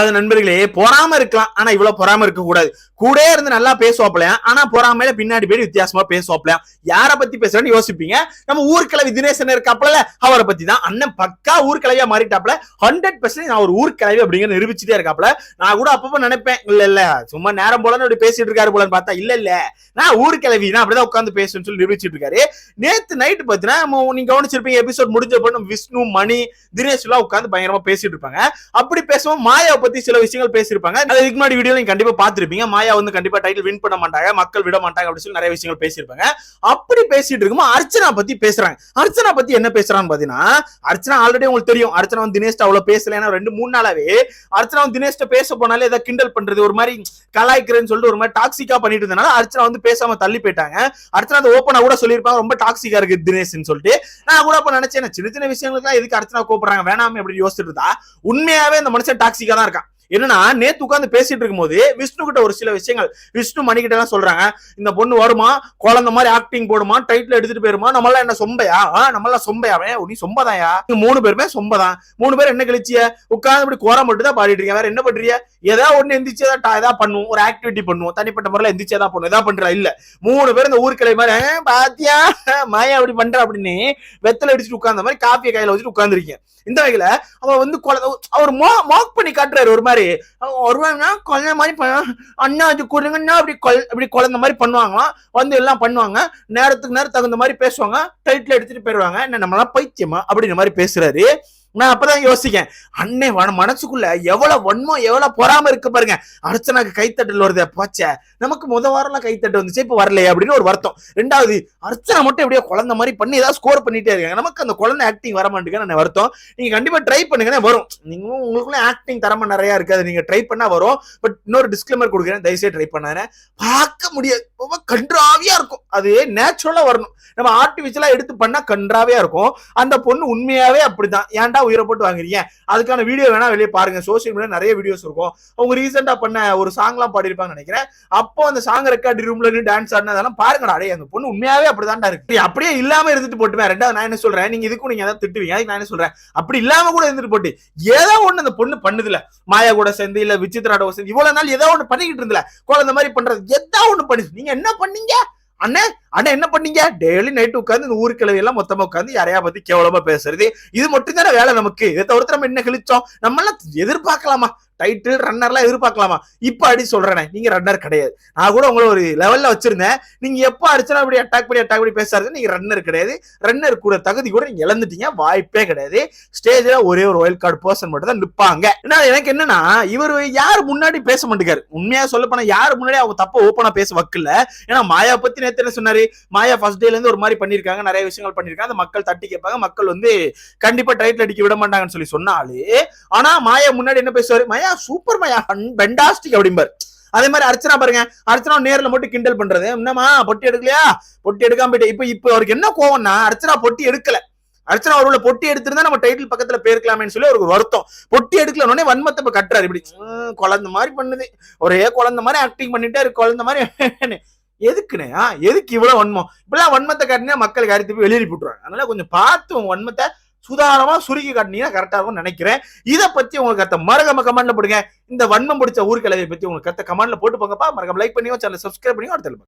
அது நண்பர்களே பொறாம இருக்கலாம். ஆனா இவ்வளவு பொறாம இருக்க கூடாது கூட இருந்து நல்லா பேசுவாப்லையா ஆனா பொறாமையில பின்னாடி போய் வித்தியாசமா பேசுவாப்லையா யார பத்தி பேசுறேன்னு யோசிப்பீங்க. நம்ம ஊர்க்கிழவி தினேசன் இருக்காப்ல அவரை பத்தி தான். அண்ணன் பக்கா ஊர்க்கிழவியா மாறிட்டாப்ல ஹண்ட்ரட் பெர்சன்ட் நான் ஒரு ஊர்க்கிழவி அப்படிங்கிற நிரூபிச்சுட்டே இருக்காப்ல நான் கூட அப்பப்ப நினைப்பேன் இல்ல இல்ல சும்மா நேரம் போலன்னு அப்படி பேசிட்டு இருக்காரு போலன்னு பார்த்தா இல்ல இல்ல. நான் ஊர்க்கிழவி நான் அப்படிதான் உட்காந்து பேசுன்னு சொல்லி நிரூபிச்சுட்டு இருக்காரு. நேத்து நைட் பாத்தீங்கன்னா நீங்க கவனிச்சிருப்பீங்க எபிசோட் முடிஞ்ச நம்ம விஷ்ணு மணி தினேஷ் எல்லாம் உட்காந்து பயங்கரமா பேசிட்டு இருப்பாங்க. அப்படி பேசுவோம் மாயாவை பத்தி சில விஷயங்கள் பேசியிருப்பாங்க. அதுக்கு முன்னாடி வீடியோ நீங்க கண்டிப்பா பாத்துருப்பீங்க மாயா வந்து கண்டிப்பா டைட்டில் வின் பண்ண மாட்டாங்க மக்கள் விட மாட்டாங்க அப்படின்னு சொல்லி நிறைய விஷயங்கள் பேசியிருப்பாங்க. அப்படி பேசிட்டு இருக்கும்போது அர்ச்சனா பத்தி பேசுறாங்க. அர்ச்சனா பத்தி என்ன பேசுறான்னு பாத்தீங்கன்னா அர்ச்சனா ஆல்ரெடி உங்களுக்கு தெரியும். அர்ச்சனா வந்து தினேஷ் அவ்வளவு பேசல. ஏன்னா ரெண்டு மூணு நாளாவே அர்ச்சனா வந்து தினேஷ்ட பேச போனாலே ஏதாவது கிண்டல் பண்றது ஒரு மாதிரி கலாய்க்கிறேன்னு சொல்லிட்டு ஒரு மாதிரி டாக்ஸிக்கா பண்ணிட்டு இருந்தனால அர்ச்சனா வந்து பேசாம தள்ளி போயிட்டாங்க. அர்ச்சனா அதை ஓப்பனா கூட சொல்லியிருப்பாங்க. ரொம்ப டாக்ஸிக்கா இருக்கு தினேஷ்னு சொல்லிட்டு. நான் கூட அப்ப நினைச்சேன் சின்ன சின்ன விஷயங்களுக்கு எதுக்கு அர்ச்சனா கூப்பிடுறாங்க? வேணாமே அப்படின்னு யோசிச்சுட்டு இருந்தா உண்மையாவே அந்த மனுஷன் டாக்ஸிக்கா தான் இருக்கா என்னன்னா நேத்து உட்காந்து பேசிட்டு இருக்கும்போது விஷ்ணு கிட்ட ஒரு சில விஷயங்கள் விஷ்ணு மணிக்கிட்ட எல்லாம் சொல்றாங்க இந்த பொண்ணு வருமா? குழந்தை மாதிரி ஆக்டிங் போடுமா? டைட்டில் எடுத்துட்டு போயிருமா? நம்மளாம் என்ன சொம்பையா? ஆ, நம்மளாம் சொம்பையாவே? நீ சொம்பதாயா? மூணு பேருமே சொம்பதான். மூணு பேர் என்ன கழிச்சிய? உட்காந்து இப்படி கோரம் மட்டும் தான் பாடிட்டு இருக்கீங்க. வேற என்ன பண்றீங்க? ஏதாவது ஒண்ணு எந்திரிச்சு ஏதாவது ஏதாவது பண்ணுவோம் ஒரு ஆக்டிவிட்டி பண்ணுவோம் தனிப்பட்ட முறையில எந்திரிச்சு ஏதாவது பண்ணுவோம் ஏதாவது பண்றா இல்ல. மூணு பேர் இந்த ஊர்க்கிளை மாதிரி பாத்தியா? மாயா அப்படி பண்ற அப்படின்னு வெத்தலை அடிச்சுட்டு உட்கார்ந்த மாதிரி காப்பியை கையில வச்சுட்டு உட்கார்ந்துருக்கீங்க. இந்த வகையில அவ வந்து குழந்தை அவர் மாக் பண்ணி காட்டுறாரு ஒரு மாதிரி. அவன் வருவாங்க குழந்தை மாதிரி பண்ணுவாங்க அண்ணா அது கொடுங்கன்னா அப்படி கொல் இப்படி குழந்தை மாதிரி பண்ணுவாங்களாம் வந்து எல்லாம் பண்ணுவாங்க. நேரத்துக்கு நேரம் தகுந்த மாதிரி பேசுவாங்க. டைட்டில் எடுத்துட்டு போயிருவாங்க என்ன நம்மளாம் பைத்தியமா? அப்படின்ற மாதிரி பேசுறாரு. நான் அப்பதான் யோசிக்கேன் அண்ணே வன மனசுக்குள்ள எவ்வளவு வன்மம் எவ்வளவு பொறாம இருக்கு பாருங்க. அர்ச்சனாக்கு கைத்தட்டல் வருது போச்சே. நமக்கு முத வாரம்லாம் கைத்தட்டு வந்துச்சு இப்ப வரலையே அப்படின்னு ஒரு வருத்தம். ரெண்டாவது அர்ச்சனா மட்டும் எப்படியோ குழந்தை மாதிரி பண்ணி ஏதாவது ஸ்கோர் பண்ணிட்டே இருக்காங்க. நமக்கு அந்த குழந்தை ஆக்டிங் வர மாட்டேங்குன்னு வருத்தம்? நீங்க கண்டிப்பா ட்ரை பண்ணுங்கன்னா வரும். நீங்களும் உங்களுக்குள்ள ஆக்டிங் தரமா நிறைய இருக்காது. நீங்க ட்ரை பண்ணா வரும். பட் இன்னொரு டிஸ்கிளமர் கொடுக்குறேன். தயவுசெய்து ட்ரை பண்ணாரு பார்க்க முடியாது. ரொம்ப கன்றாவியா இருக்கும். அது நேச்சுரலா வரணும். நம்ம ஆர்டிபிஷியலா எடுத்து பண்ணா கன்றாவியா இருக்கும். அந்த பொண்ணு உண்மையாவே அப்படிதான். ஏன்டா உயிரை போட்டு வாங்குறீங்க? அதுக்கான வீடியோ வேணா வெளியே பாருங்க. சோசியல் மீடியா நிறைய வீடியோஸ் இருக்கும். அவங்க ரீசெண்டா பண்ண ஒரு சாங்லாம் பாடிருப்பாங்க நினைக்கிறேன். அப்போ அந்த சாங் ரெக்கார்டு ரூம்ல இருந்து டான்ஸ் ஆடினா அதெல்லாம் பாருங்கடா. அடே அந்த பொண்ணு உண்மையாவே அப்படிதான்டா இருக்கு. அப்படியே இல்லாம இருந்துட்டு போட்டுமே. ரெண்டாவது நான் என்ன சொல்றேன்? நீங்க இதுக்கும் நீங்க ஏதாவது திட்டுவீங்க. அதுக்கு நான் என்ன சொல்றேன்? அப்படி இல்லாம கூட இருந்துட்டு போட்டு. ஏதோ ஒண்ணு அந்த பொண்ணு பண்ணுதுல. மாயா கூட சேர்ந்து இல்ல விசித்ராட சேர்ந்து இவ்வளவு நாள் ஏதோ ஒண்ணு பண்ணிக்கிட்டு இருந்தல குழந்தை மாதிரி பண்றது. ஏதோ ஒண்ணு பண்ணி நீங்க என்ன பண்ணீங்க? அண்ணே அண்ணா என்ன பண்ணீங்க? டெய்லி நைட் உட்காந்து இந்த ஊருக்கிழவி எல்லாம் மொத்தமா உட்காந்து யாரையா பத்தி கேவலமா பேசுறது? இது மட்டும் தானே வேலை நமக்கு. இதை தவிர்த்து நம்ம என்ன கிழிச்சோம்? நம்ம எல்லாம் எதிர்பார்க்கலாமா? டைட்டில் ரன்னர்லாம் எதிர்பார்க்கலாமா? இப்ப அடி சொல்றேனே நீங்க ரன்னர் கிடையாது. நான் கூட உங்களை ஒரு லெவல்ல வச்சிருந்தேன். நீங்க எப்ப அடிச்சாலும் அப்படி அட்டாக் பண்ணி அட்டாக் பண்ணி பேசாரு நீங்க ரன்னர் கிடையாது. ரன்னர் கூட தகுதி கூட நீங்க இழந்துட்டீங்க வாய்ப்பே கிடையாது. ஸ்டேஜ்ல ஒரே ஒரு ஒயில் கார்டு பர்சன் மட்டும் தான் நிற்பாங்க ஏன்னா எனக்கு என்னன்னா இவர் யார் முன்னாடி பேச மாட்டேங்காரு. உண்மையா சொல்ல போனா யார் முன்னாடி அவங்க தப்ப ஓப்பனா பேச வக்கல ஏன்னா மாயா பத்தி நேத்து என்ன சொன்னாரு? மாயா ஃபர்ஸ்ட் டேல இருந்து ஒரு மாதிரி பண்ணிருக்காங்க நிறைய விஷயங்கள் பண்ணிருக்காங்க அந்த மக்கள் தட்டி கேட்பாங்க. மக்கள் வந்து கண்டிப்பா டைட்டில் அடிக்க விட மாட்டாங்கன்னு சொல்லி சொன்னாலே ஆனா மாயா முன்னாடி என்ன பேசுவாரு? மாயா சூப்பர் மயா பெண்டாஸ்டிக் அப்படிம்பார். அதே மாதிரி அர்ச்சனா பாருங்க அர்ச்சனா நேர்ல மட்டும் கிண்டல் பண்றது. என்னமா பொட்டி எடுக்கலையா? பொட்டி எடுக்காம போயிட்டு. இப்ப இப்ப அவருக்கு என்ன கோவம்னா அர்ச்சனா பொட்டி எடுக்கல. அர்ச்சனா அவரோட பொட்டி எடுத்திருந்தா நம்ம டைட்டில் பக்கத்துல போயிருக்கலாமேன்னு சொல்லி அவருக்கு ஒரு வருத்தம். பொட்டி எடுக்கல உடனே வன்மத்தை இப்ப கட்டுறாரு. இப்படி குழந்தை மாதிரி பண்ணுது. ஒரே குழந்தை மாதிரி ஆக்டிங் பண்ணிட்டே இருக்கு குழந்தை மாதிரி எதுக்குண்ணே எதுக்கு இவ்வளவு வன்மம்? இப்பெல்லாம் வன்மத்தை காட்டினா மக்கள் காரியத்தை போய் வெளியே போட்டுருவாங்க. அதனால கொஞ்சம் பார்த்து வன்மத்தை சுதாரணமா சுருக்கி காட்டினீங்கன்னா கரெக்டா இருக்கும்னு நினைக்கிறேன். இதை பத்தி உங்களுக்கு கத்த மறக்காம கமெண்ட்ல போடுங்க. இந்த வன்மம் பிடிச்ச ஊர்கலையை பத்தி உங்களுக்கு கத்த கமெண்ட்ல போட்டு போங்கப்பா. மறக்காம லைக் பண்ணியோ சேனல் சப்ஸ்கிரைப் பண்ணியோ அடுத்த